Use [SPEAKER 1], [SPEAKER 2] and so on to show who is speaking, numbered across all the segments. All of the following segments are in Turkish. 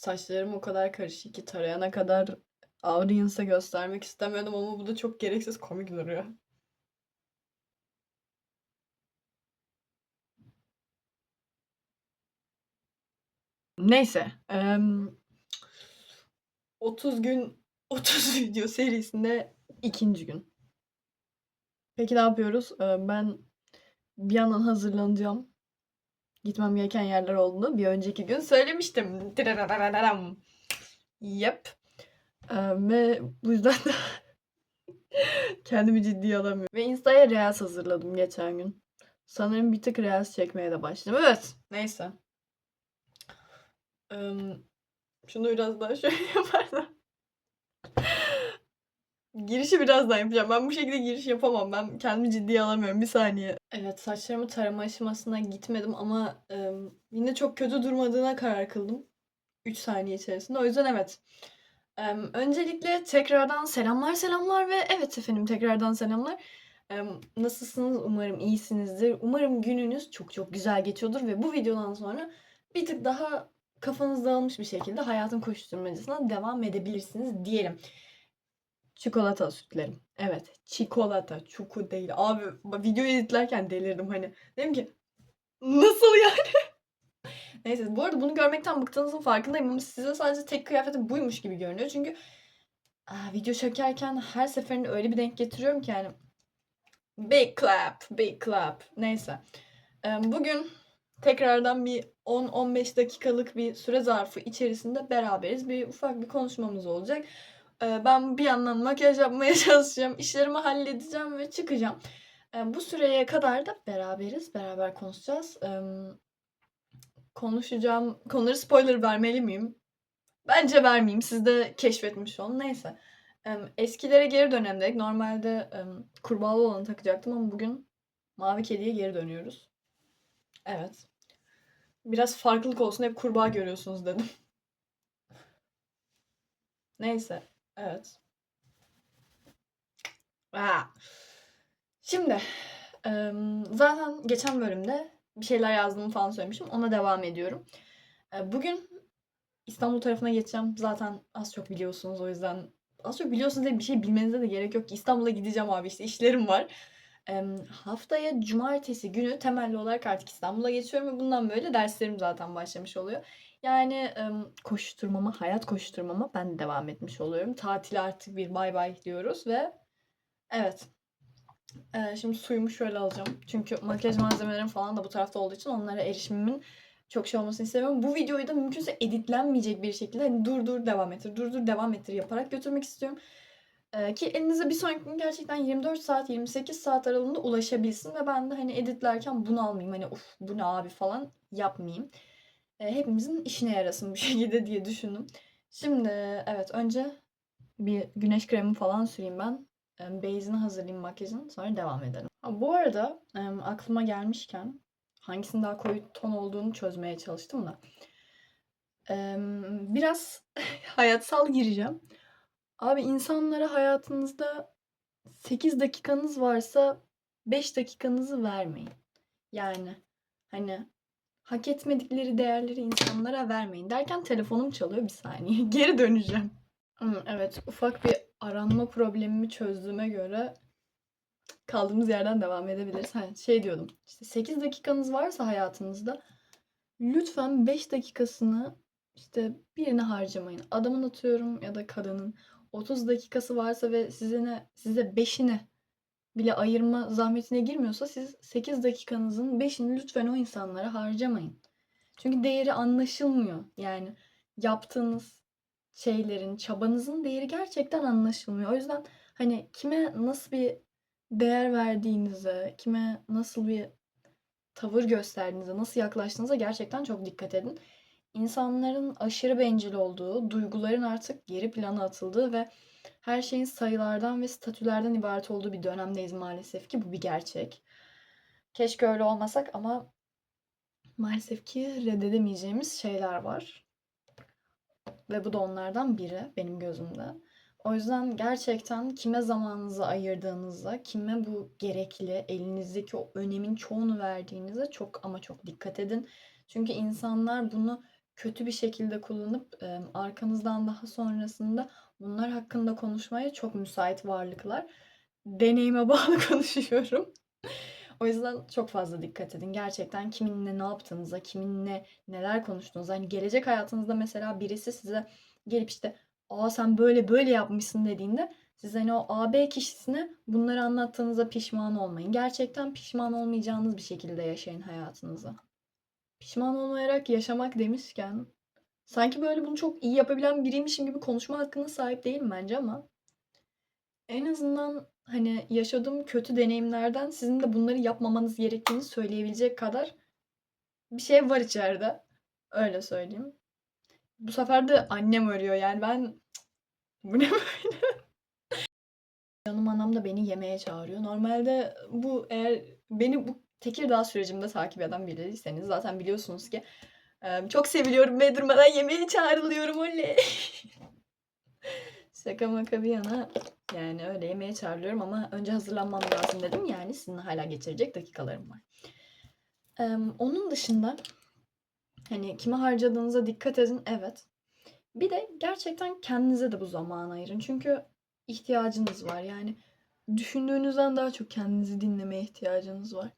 [SPEAKER 1] saçlarım o kadar karışık ki tarayana kadar audience'a göstermek istemiyordum ama bu da çok gereksiz komik duruyor. Neyse. em, 30 gün 30 video serisinde ikinci gün. Peki ne yapıyoruz? Ben bir yandan hazırlanacağım. Gitmem gereken yerler olduğunu bir önceki gün söylemiştim. Yep. Ve bu yüzden de kendimi ciddiye alamıyorum. Ve Insta'ya Reels hazırladım geçen gün. Sanırım bir tık Reels çekmeye de başladım. Evet. Neyse. Ee, şunu biraz daha şöyle yaparsam. Girişi birazdan yapacağım. Ben bu şekilde giriş yapamam. Ben kendimi ciddiye alamıyorum. Bir saniye. Evet saçlarımı tarama aşamasına gitmedim ama e, yine çok kötü durmadığına karar kıldım. 3 saniye içerisinde. O yüzden evet. E, öncelikle tekrardan selamlar selamlar ve evet efendim tekrardan selamlar. E, nasılsınız? Umarım iyisinizdir. Umarım gününüz çok çok güzel geçiyordur ve bu videodan sonra bir tık daha kafanız dağılmış bir şekilde hayatın koşturmacasına devam edebilirsiniz diyelim. Çikolata sütlerim. Evet. Çikolata. Çuku değil. Abi video editlerken delirdim hani. Dedim ki nasıl yani? Neyse bu arada bunu görmekten bıktığınızın farkındayım ama size sadece tek kıyafeti buymuş gibi görünüyor. Çünkü aa, video çekerken her seferinde öyle bir denk getiriyorum ki yani big clap, big clap. Neyse. Bugün tekrardan bir 10-15 dakikalık bir süre zarfı içerisinde beraberiz. Bir ufak bir konuşmamız olacak. Ee, Ben bir yandan makyaj yapmaya çalışacağım. işlerimi halledeceğim ve çıkacağım. Ee, Bu süreye kadar da beraberiz. Beraber konuşacağız. Konuşacağım konuları spoiler vermeli miyim? Bence vermeyeyim. Siz de keşfetmiş olun. Neyse. Eskilere geri dönemde normalde kurbağalı olanı takacaktım ama bugün mavi kediye geri dönüyoruz. Evet. Biraz farklılık olsun. Hep kurbağa görüyorsunuz dedim. Neyse. Evet. Aa. Şimdi zaten geçen bölümde bir şeyler yazdığımı falan söylemişim. Ona devam ediyorum. E, Bugün İstanbul tarafına geçeceğim. Zaten az çok biliyorsunuz o yüzden az çok biliyorsunuz diye bir şey bilmenize de gerek yok ki İstanbul'a gideceğim abi işte işlerim var. Haftaya cumartesi günü temelli olarak artık İstanbul'a geçiyorum ve bundan böyle derslerim zaten başlamış oluyor. Yani koşturmama, hayat koşturmama ben devam etmiş oluyorum. Tatile artık bir bay bay diyoruz ve evet. Şimdi suyumu şöyle alacağım. Çünkü makyaj malzemelerim falan da bu tarafta olduğu için onlara erişimimin çok şey olmasını istemiyorum. Bu videoyu da mümkünse editlenmeyecek bir şekilde hani dur dur devam ettir, dur dur devam ettir yaparak götürmek istiyorum. Ki elinize bir sonraki gün gerçekten 24 saat 28 saat aralığında ulaşabilsin ve ben de hani editlerken bunu almayayım hani uf bu ne abi falan yapmayayım. Ee, hepimizin işine yarasın bu şekilde diye düşündüm. Şimdi evet önce bir güneş kremi falan süreyim ben. Em, Base'ini hazırlayayım makyajın sonra devam edelim. Ha, bu arada em, aklıma gelmişken hangisinin daha koyu ton olduğunu çözmeye çalıştım da. Biraz hayatsal gireceğim. Abi insanlara hayatınızda 8 dakikanız varsa 5 dakikanızı vermeyin. Yani hani hak etmedikleri değerleri insanlara vermeyin derken telefonum çalıyor bir saniye. Geri döneceğim. Hı, Evet, ufak bir aranma problemimi çözdüğüme göre kaldığımız yerden devam edebiliriz. Ha, şey diyordum. İşte 8 dakikanız varsa hayatınızda lütfen 5 dakikasını işte birine harcamayın. Adamın atıyorum ya da kadının 30 dakikası varsa ve size size 5'ini bile ayırma zahmetine girmiyorsa siz 8 dakikanızın 5'ini lütfen o insanlara harcamayın. Çünkü değeri anlaşılmıyor. Yani yaptığınız şeylerin, çabanızın değeri gerçekten anlaşılmıyor. O yüzden hani kime nasıl bir değer verdiğinize, kime nasıl bir tavır gösterdiğinize, nasıl yaklaştığınıza gerçekten çok dikkat edin. İnsanların aşırı bencil olduğu, duyguların artık geri plana atıldığı ve her şeyin sayılardan ve statülerden ibaret olduğu bir dönemdeyiz maalesef ki bu bir gerçek. Keşke öyle olmasak ama maalesef ki reddedemeyeceğimiz şeyler var. Ve bu da onlardan biri benim gözümde. O yüzden gerçekten kime zamanınızı ayırdığınızda, kime bu gerekli, elinizdeki o önemin çoğunu verdiğinizde çok ama çok dikkat edin. Çünkü insanlar bunu kötü bir şekilde kullanıp arkanızdan daha sonrasında bunlar hakkında konuşmaya çok müsait varlıklar. Deneyime bağlı konuşuyorum. O yüzden çok fazla dikkat edin. Gerçekten kiminle ne yaptığınıza, kiminle neler konuştuğunuza. Hani gelecek hayatınızda mesela birisi size gelip işte aa sen böyle böyle yapmışsın dediğinde siz hani o AB kişisine bunları anlattığınızda pişman olmayın. Gerçekten pişman olmayacağınız bir şekilde yaşayın hayatınızı. Pişman olmayarak yaşamak demişken sanki böyle bunu çok iyi yapabilen biriymişim gibi konuşma hakkına sahip değilim bence ama en azından hani yaşadığım kötü deneyimlerden sizin de bunları yapmamanız gerektiğini söyleyebilecek kadar bir şey var içeride. Öyle söyleyeyim. Bu sefer de annem arıyor yani ben bu ne böyle? Canım anam da beni yemeğe çağırıyor. Normalde bu eğer beni bu Tekirdağ sürecimde takip eden biriyseniz zaten biliyorsunuz ki çok seviliyorum ve durmadan yemeğe çağrılıyorum oley. Şaka maka bir yana yani öyle yemeğe çağrılıyorum ama önce hazırlanmam lazım dedim. Yani sizinle hala geçirecek dakikalarım var. Onun dışında hani kime harcadığınıza dikkat edin. Evet. Bir de gerçekten kendinize de bu zamanı ayırın. Çünkü ihtiyacınız var. Yani düşündüğünüzden daha çok kendinizi dinlemeye ihtiyacınız var.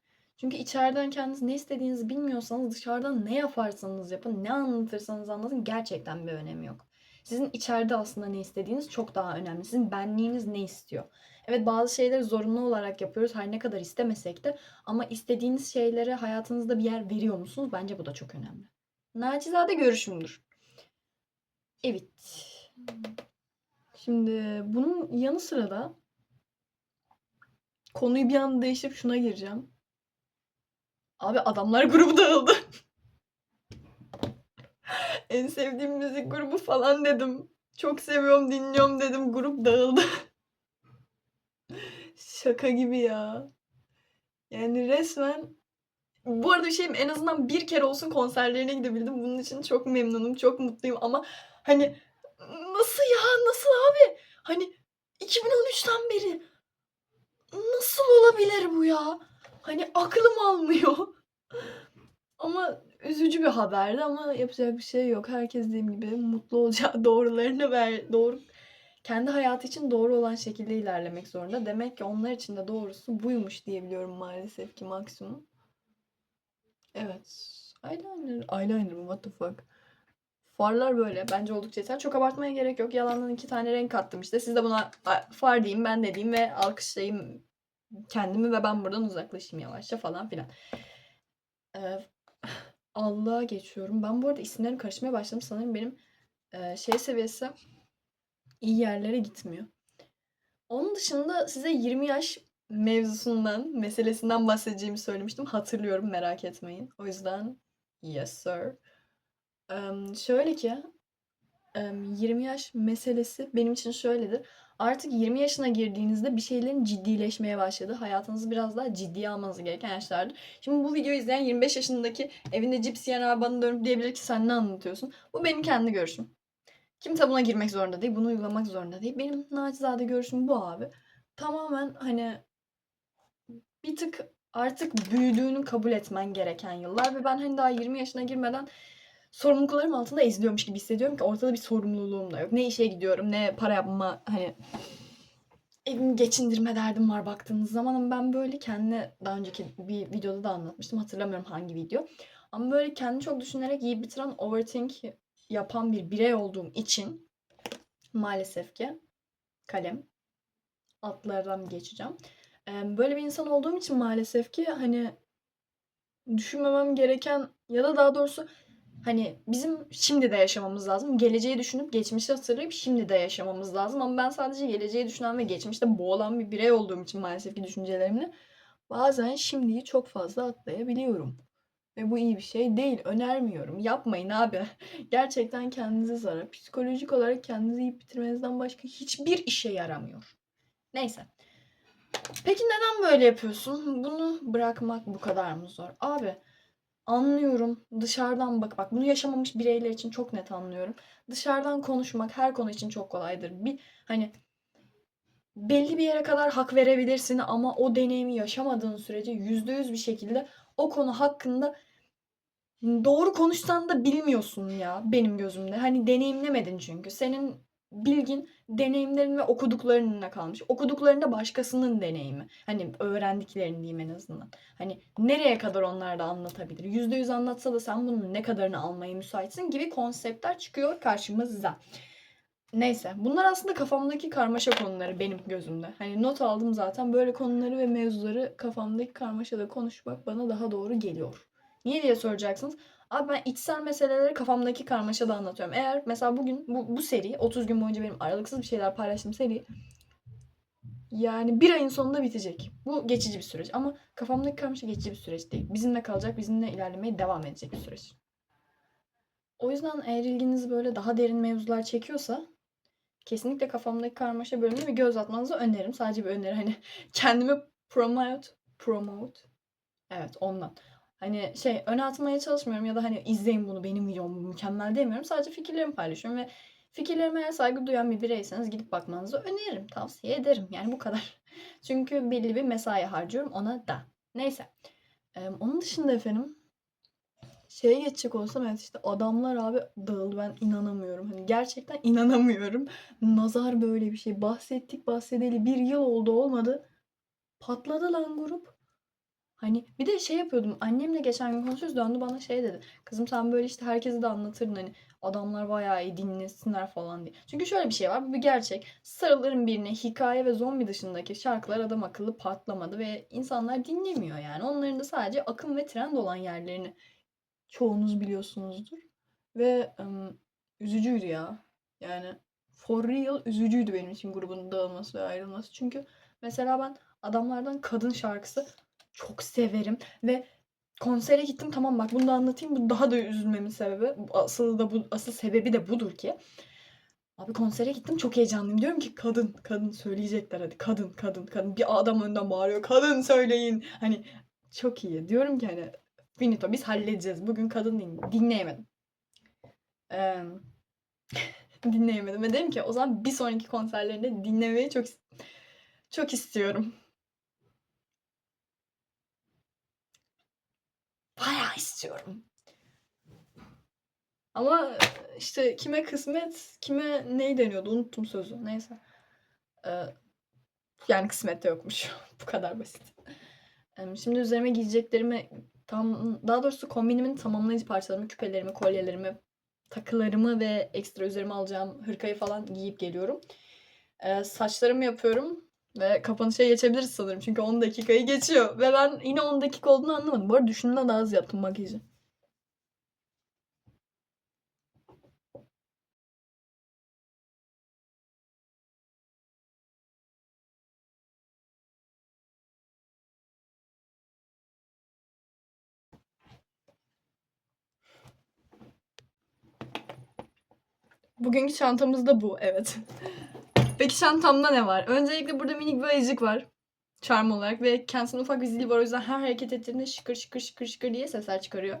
[SPEAKER 1] Çünkü içeriden kendiniz ne istediğinizi bilmiyorsanız dışarıdan ne yaparsanız yapın, ne anlatırsanız anlatın gerçekten bir önemi yok. Sizin içeride aslında ne istediğiniz çok daha önemli. Sizin benliğiniz ne istiyor? Evet bazı şeyleri zorunlu olarak yapıyoruz her ne kadar istemesek de ama istediğiniz şeylere hayatınızda bir yer veriyor musunuz? Bence bu da çok önemli. Nacizade görüşümdür. Evet. Şimdi bunun yanı sıra da konuyu bir anda değiştirip şuna gireceğim. Abi adamlar grubu dağıldı. en sevdiğim müzik grubu falan dedim. Çok seviyorum, dinliyorum dedim. Grup dağıldı. Şaka gibi ya. Yani resmen bu arada bir şeyim en azından bir kere olsun konserlerine gidebildim. Bunun için çok memnunum, çok mutluyum ama hani nasıl ya, nasıl abi? Hani 2013'ten beri nasıl olabilir bu ya? Hani aklım almıyor. Ama üzücü bir haberdi ama yapacak bir şey yok. Herkes dediğim gibi mutlu olacağı doğrularını ver, doğru kendi hayatı için doğru olan şekilde ilerlemek zorunda. Demek ki onlar için de doğrusu buymuş diyebiliyorum maalesef ki maksimum. Evet. Eyeliner. Eyeliner mı? What the fuck? Farlar böyle. Bence oldukça yeter. Çok abartmaya gerek yok. Yalandan iki tane renk kattım işte. Siz de buna "Ay, far diyeyim, ben de diyeyim ve alkışlayayım kendimi ve ben buradan uzaklaşayım yavaşça falan filan. Ee, Allah'a geçiyorum. Ben bu arada isimlerim karışmaya başladım. Sanırım benim e, şey seviyesi iyi yerlere gitmiyor. Onun dışında size 20 yaş mevzusundan, meselesinden bahsedeceğimi söylemiştim. Hatırlıyorum merak etmeyin. O yüzden yes sir. Em, şöyle ki em, 20 yaş meselesi benim için şöyledir. Artık 20 yaşına girdiğinizde bir şeylerin ciddileşmeye başladı. Hayatınızı biraz daha ciddiye almanız gereken yaşlardır. Şimdi bu videoyu izleyen 25 yaşındaki evinde cips yiyen abi bana dönüp diyebilir ki sen ne anlatıyorsun? Bu benim kendi görüşüm. Kimse buna girmek zorunda değil. Bunu uygulamak zorunda değil. Benim nacizade görüşüm bu abi. Tamamen hani bir tık artık büyüdüğünü kabul etmen gereken yıllar ve ben hani daha 20 yaşına girmeden sorumluluklarım altında eziliyormuş gibi hissediyorum ki ortada bir sorumluluğum da yok. Ne işe gidiyorum, ne para yapma hani evimi geçindirme derdim var baktığınız zaman ama ben böyle kendi daha önceki bir videoda da anlatmıştım. Hatırlamıyorum hangi video. Ama böyle kendi çok düşünerek yiyip bitiren overthink yapan bir birey olduğum için maalesef ki kalem altlardan geçeceğim. Böyle bir insan olduğum için maalesef ki hani düşünmemem gereken ya da daha doğrusu hani bizim şimdi de yaşamamız lazım. Geleceği düşünüp geçmişi hatırlayıp şimdi de yaşamamız lazım. Ama ben sadece geleceği düşünen ve geçmişte boğulan bir birey olduğum için maalesef ki düşüncelerimle bazen şimdiyi çok fazla atlayabiliyorum. Ve bu iyi bir şey değil. Önermiyorum. Yapmayın abi. Gerçekten kendinize zarar. Psikolojik olarak kendinizi yiyip bitirmenizden başka hiçbir işe yaramıyor. Neyse. Peki neden böyle yapıyorsun? Bunu bırakmak bu kadar mı zor? Abi anlıyorum. Dışarıdan bak bak bunu yaşamamış bireyler için çok net anlıyorum. Dışarıdan konuşmak her konu için çok kolaydır. Bir hani belli bir yere kadar hak verebilirsin ama o deneyimi yaşamadığın sürece %100 bir şekilde o konu hakkında Doğru konuşsan da bilmiyorsun ya benim gözümde. Hani deneyimlemedin çünkü. Senin bilgin deneyimlerin ve okuduklarınla kalmış. Okuduklarında başkasının deneyimi. Hani öğrendiklerini diyeyim en azından. Hani nereye kadar onlar da anlatabilir? Yüzde yüz anlatsa da sen bunun ne kadarını almaya müsaitsin gibi konseptler çıkıyor karşımıza. Neyse bunlar aslında kafamdaki karmaşa konuları benim gözümde. Hani not aldım zaten böyle konuları ve mevzuları kafamdaki karmaşada konuşmak bana daha doğru geliyor. Niye diye soracaksınız. Abi ben içsel meseleleri kafamdaki karmaşada anlatıyorum. Eğer mesela bugün bu, bu seri 30 gün boyunca benim aralıksız bir şeyler paylaştığım seri yani bir ayın sonunda bitecek. Bu geçici bir süreç ama kafamdaki karmaşa geçici bir süreç değil. Bizimle kalacak, bizimle ilerlemeye devam edecek bir süreç. O yüzden eğer ilginizi böyle daha derin mevzular çekiyorsa kesinlikle kafamdaki karmaşa bölümüne bir göz atmanızı öneririm. Sadece bir öneri hani kendimi promote promote evet ondan. Hani şey öne atmaya çalışmıyorum ya da hani izleyin bunu benim videom mükemmel demiyorum. Sadece fikirlerimi paylaşıyorum ve fikirlerime eğer saygı duyan bir bireyseniz gidip bakmanızı öneririm. Tavsiye ederim. Yani bu kadar. Çünkü belli bir mesai harcıyorum ona da. Neyse. Ee, onun dışında efendim şeye geçecek olsam evet işte adamlar abi dağıldı ben inanamıyorum. Hani gerçekten inanamıyorum. Nazar böyle bir şey. Bahsettik bahsedeli bir yıl oldu olmadı. Patladı lan grup. Hani bir de şey yapıyordum. Annemle geçen gün konuşuyoruz. Döndü bana şey dedi. Kızım sen böyle işte herkese de anlatırdın hani adamlar bayağı iyi dinlesinler falan diye. Çünkü şöyle bir şey var. Bu bir gerçek. Sarılırım birine hikaye ve zombi dışındaki şarkılar adam akıllı patlamadı ve insanlar dinlemiyor yani. Onların da sadece akım ve trend olan yerlerini çoğunuz biliyorsunuzdur. Ve ım, üzücüydü ya. Yani for real üzücüydü benim için grubun dağılması ve ayrılması. Çünkü mesela ben adamlardan kadın şarkısı çok severim ve konsere gittim tamam bak bunu da anlatayım. Bu daha da üzülmemin sebebi asıl da bu asıl sebebi de budur ki abi konsere gittim çok heyecanlıyım. Diyorum ki kadın kadın söyleyecekler hadi kadın kadın kadın. Bir adam önden bağırıyor kadın söyleyin. Hani çok iyi. Diyorum ki hani finito biz halledeceğiz. Bugün kadın din dinleyemedim. Eee, dinleyemedim ve dedim ki o zaman bir sonraki konserlerinde dinlemeyi çok çok istiyorum Bayağı istiyorum. Ama işte kime kısmet, kime neyi deniyordu unuttum sözü. Neyse. Ee, yani kısmette yokmuş. Bu kadar basit. Şimdi üzerime giyeceklerimi tam daha doğrusu kombinimin tamamlayıcı parçalarımı, küpelerimi, kolyelerimi, takılarımı ve ekstra üzerime alacağım hırkayı falan giyip geliyorum. Ee, saçlarımı yapıyorum ve kapanışa geçebiliriz sanırım. Çünkü 10 dakikayı geçiyor. Ve ben yine 10 dakika olduğunu anlamadım. Bu arada düşündüğümden daha az yaptım makyajı. Bugünkü çantamız da bu. Evet. Çantamda ne var? Öncelikle burada minik bir ayıcık var. Charm olarak ve kendisinin ufak bir zili var. O yüzden her hareket ettiğinde şıkır şıkır şıkır şıkır diye sesler çıkarıyor.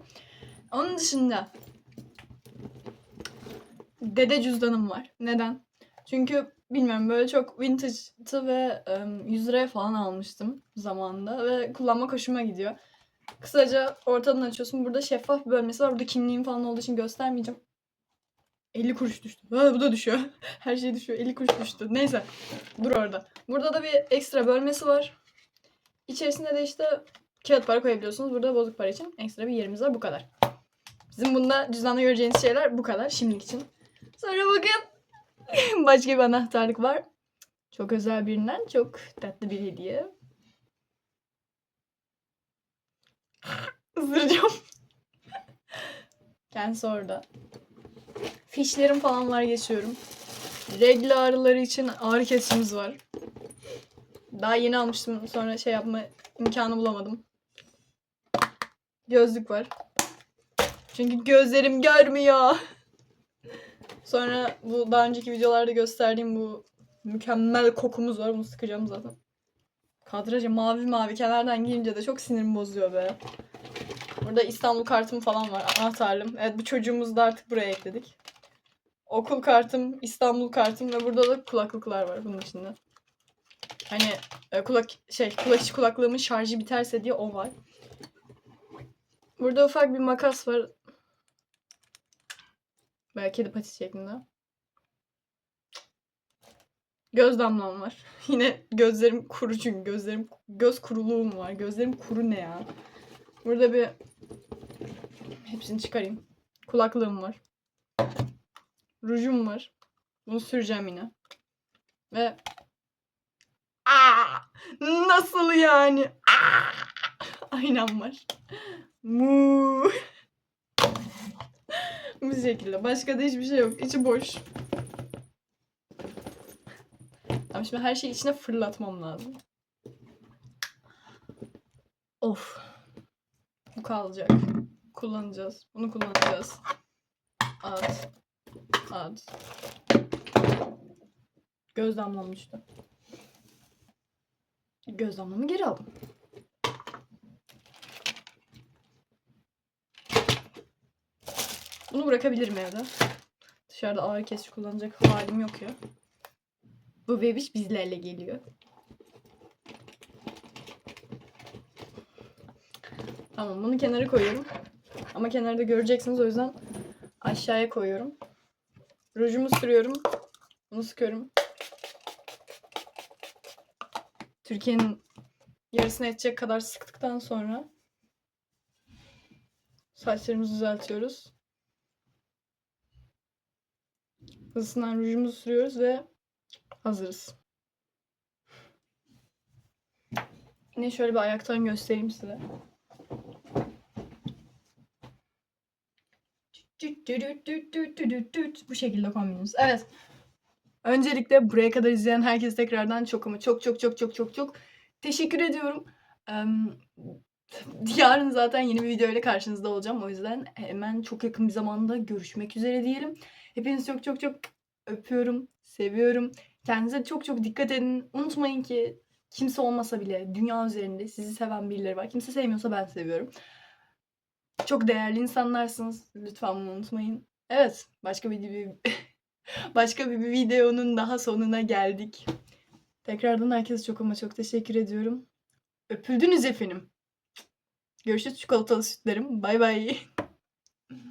[SPEAKER 1] Onun dışında dede cüzdanım var. Neden? Çünkü bilmiyorum böyle çok vintage'tı ve um, 100 liraya falan almıştım zamanında ve kullanmak hoşuma gidiyor. Kısaca ortadan açıyorsun. Burada şeffaf bir bölmesi var. Burada kimliğim falan olduğu için göstermeyeceğim. 50 kuruş düştü. Ha, bu da düşüyor. Her şey düşüyor. 50 kuruş düştü. Neyse. Dur orada. Burada da bir ekstra bölmesi var. İçerisinde de işte kağıt para koyabiliyorsunuz. Burada bozuk para için ekstra bir yerimiz var. Bu kadar. Bizim bunda cüzdanda göreceğiniz şeyler bu kadar şimdilik için. Sonra bakın. Başka bir anahtarlık var. Çok özel birinden çok tatlı bir hediye. Isıracağım. Kendisi orada. Fişlerim falan var geçiyorum. Regl ağrıları için ağrı kesicimiz var. Daha yeni almıştım. Sonra şey yapma imkanı bulamadım. Gözlük var. Çünkü gözlerim görmüyor. Sonra bu daha önceki videolarda gösterdiğim bu mükemmel kokumuz var. Bunu sıkacağım zaten. Kadraja mavi mavi kenardan girince de çok sinirimi bozuyor be. Burada İstanbul kartım falan var. Anahtarlım. Evet bu çocuğumuzu da artık buraya ekledik. Okul kartım, İstanbul kartım ve burada da kulaklıklar var bunun içinde. Hani e, kulak şey kulak içi kulaklığımın şarjı biterse diye o var. Burada ufak bir makas var. Böyle kedi patisi şeklinde. Göz damlam var. Yine gözlerim kuru çünkü gözlerim göz kuruluğum var. Gözlerim kuru ne ya? Burada bir hepsini çıkarayım. Kulaklığım var. Rujum var. Bunu süreceğim yine. Ve Aa! Nasıl yani? Aa! Aynam var. Mu. Bu şekilde. Başka da hiçbir şey yok. İçi boş. Ama şimdi her şeyi içine fırlatmam lazım. Of. Bu kalacak. Kullanacağız. Bunu kullanacağız. At. At. Göz damlam düştü. Göz damlamı geri aldım. Bunu bırakabilirim evde. Dışarıda ağrı kesici kullanacak halim yok ya. Bu bebiş bizlerle geliyor. Tamam bunu kenara koyuyorum. Ama kenarda göreceksiniz o yüzden aşağıya koyuyorum. Rujumu sürüyorum. Bunu sıkıyorum. Türkiye'nin yarısını edecek kadar sıktıktan sonra saçlarımızı düzeltiyoruz. Hızlısından rujumuzu sürüyoruz ve hazırız. Yine şöyle bir ayaktan göstereyim size. Bu şekilde kombinimiz. Evet. Öncelikle buraya kadar izleyen herkese tekrardan çok ama çok çok çok çok çok çok teşekkür ediyorum. Yarın zaten yeni bir video ile karşınızda olacağım. O yüzden hemen çok yakın bir zamanda görüşmek üzere diyelim. Hepinizi çok çok çok öpüyorum, seviyorum. Kendinize çok çok dikkat edin. Unutmayın ki kimse olmasa bile dünya üzerinde sizi seven birileri var. Kimse sevmiyorsa ben seviyorum. Çok değerli insanlarsınız. Lütfen bunu unutmayın. Evet, başka bir, bir başka bir videonun daha sonuna geldik. Tekrardan herkese çok ama çok teşekkür ediyorum. Öpüldünüz efendim. Görüşürüz çikolatalı sütlerim. Bay bay.